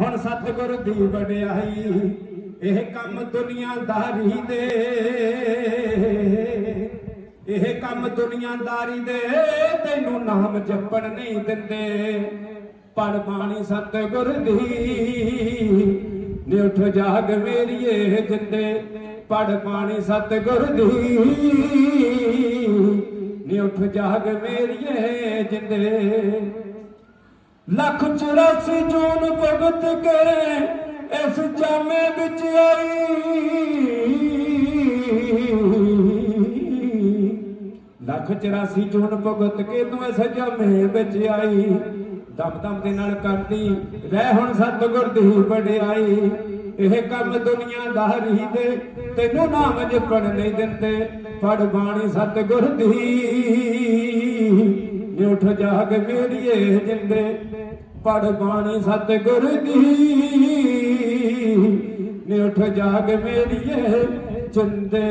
ਹੁਣ ਸਤਿਗੁਰ ਦੀ ਵਡਿਆਈ ਇਹ ਕੰਮ ਦੁਨੀਆਦਾਰੀ ਦੇ। ਇਹ ਕੰਮ ਦੁਨੀਆਦਾਰੀ ਦੇ, ਤੈਨੂੰ ਨਾਮ ਜਪਣ ਨਹੀਂ ਦਿੰਦੇ। ਪੜ ਬਾਣੀ ਸਤਿਗੁਰ ਦੀ ਨੀ ਜਾਗ ਮੇਰੀਏ ਜਿੰਦੇ। ਪੜ ਬਾਣੀ ਸਤਿਗੁਰ ਦੀ ਨੀ ਜਾਗ ਮੇਰੀਏ ਜਿੰਦੇ। ਲੱਖ 84 ਜੂਨ ਕੇ ਇਸ ਜਾਮੇ ਵਿੱਚ ਆਈ। ਲੱਖ 84 ਜੂਨ ਭਗਤ ਕੇ ਤੂੰ ਇਸ ਜਾਮੇ ਵਿੱਚ ਆਈ। ਦਮ ਦਮ ਦੇ ਨਾਲ ਕਰਦੀ, ਰਹਿ ਹੁਣ ਸਤਿਗੁਰ ਦੀ ਵਡਿਆਈ। ਇਹ ਕੰਮ ਦੁਨੀਆਦਾਰੀ ਦੇ, ਤੈਨੂੰ ਨਾਮ ਜਪਣ ਨਹੀਂ ਦਿੰਦੇ। ਫੜ ਬਾਣੀ ਸਤਿਗੁਰ ਦੀ। ਨੀ ਉੱਠ ਜਾਗ ਮੇਰੀਏ ਜਿੰਦੇ। ਪੜ ਬਾਣੀ ਸਤਿਗੁਰ ਦੀ। ਨੀ ਉੱਠ ਜਾਗ ਮੇਰੀਏ ਜਿੰਦੇ